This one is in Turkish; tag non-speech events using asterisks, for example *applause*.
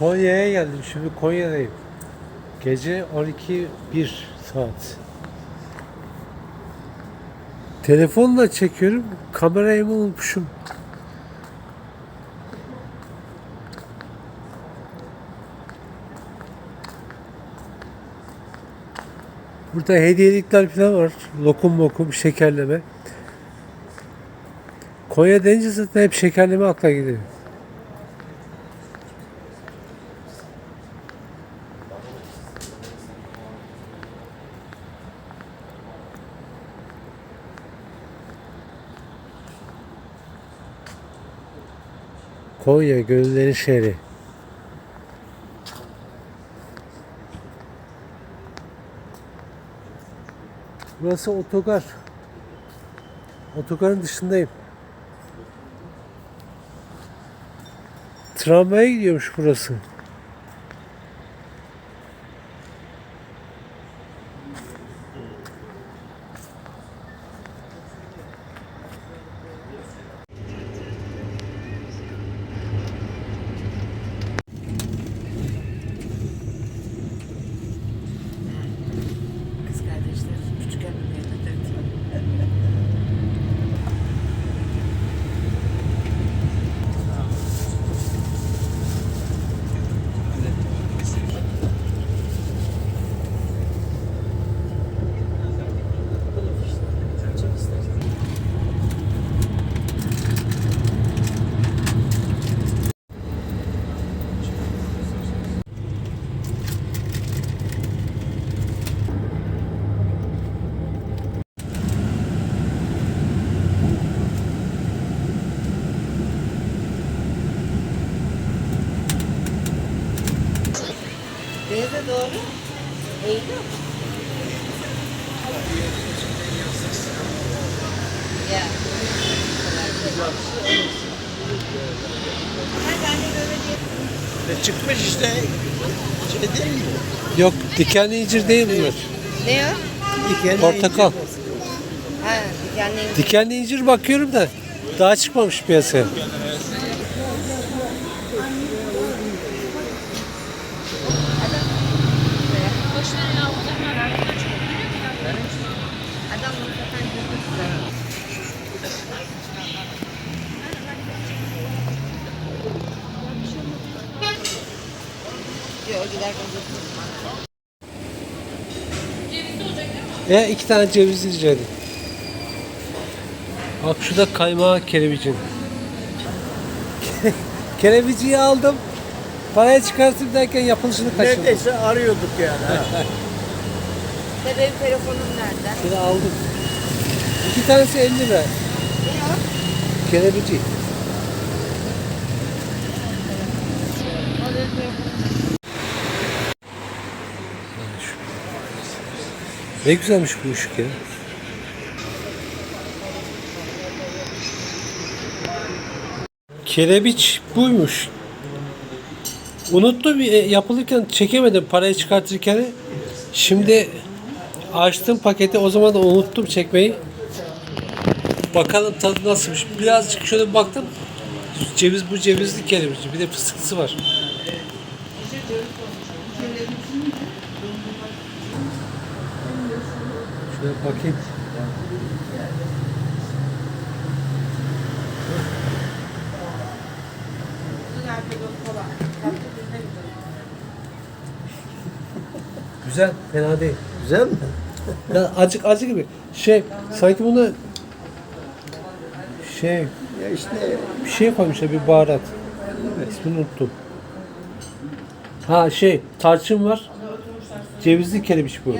Konya'ya geldim. Şimdi Konya'dayım. Gece 12 1 saat. Telefonla çekiyorum. Kamerayı mı unutmuşum? Burada hediyelikler falan var. Lokum mokum, şekerleme. Konya deyince zaten hep şekerleme akla geliyor. Konya gönüllerin şehri. Burası otogar. Otogarın dışındayım. Tramvaya gidiyormuş burası. Denize doğru eğiliyor mu? Ya. E çıkmış işte. Şey değil mi? Yok dikenli incir değil bunlar. Ne o? Dikenli Portakal. Ha, dikenli Dikenli incir bakıyorum da daha çıkmamış piyasaya. Adam bunu zaten götürdü. Yok giderken götürdüm. E iki tane ceviz rica edin. Bak şu da kaymağı kerevicin. *laughs* Kereviciyi aldım. Paraya çıkartayım derken yapılışını kaçırdım. Neredeyse arıyorduk yani. ha. *laughs* İşte benim telefonum nerede? Şunu aldım. İki tanesi 50 lira. Ne o? Kerevici. O benim telefonum. Ne güzelmiş bu ışık ya. Kerebiç buymuş. Unuttum e, yapılırken çekemedim parayı çıkartırken. Şimdi açtım paketi o zaman da unuttum çekmeyi. Bakalım tadı nasılmış. Birazcık şöyle baktım. Ceviz bu cevizli kerebiç. Bir de fıstıklısı var. Şöyle bakayım. Güzel, fena değil. Güzel mi? *laughs* Ya acık acı gibi. Şey, sanki bunu şey, Ya işte bir şey koymuşlar bir baharat. İsmini unuttum. Ha şey, tarçın var. Cevizli kerebiç bu.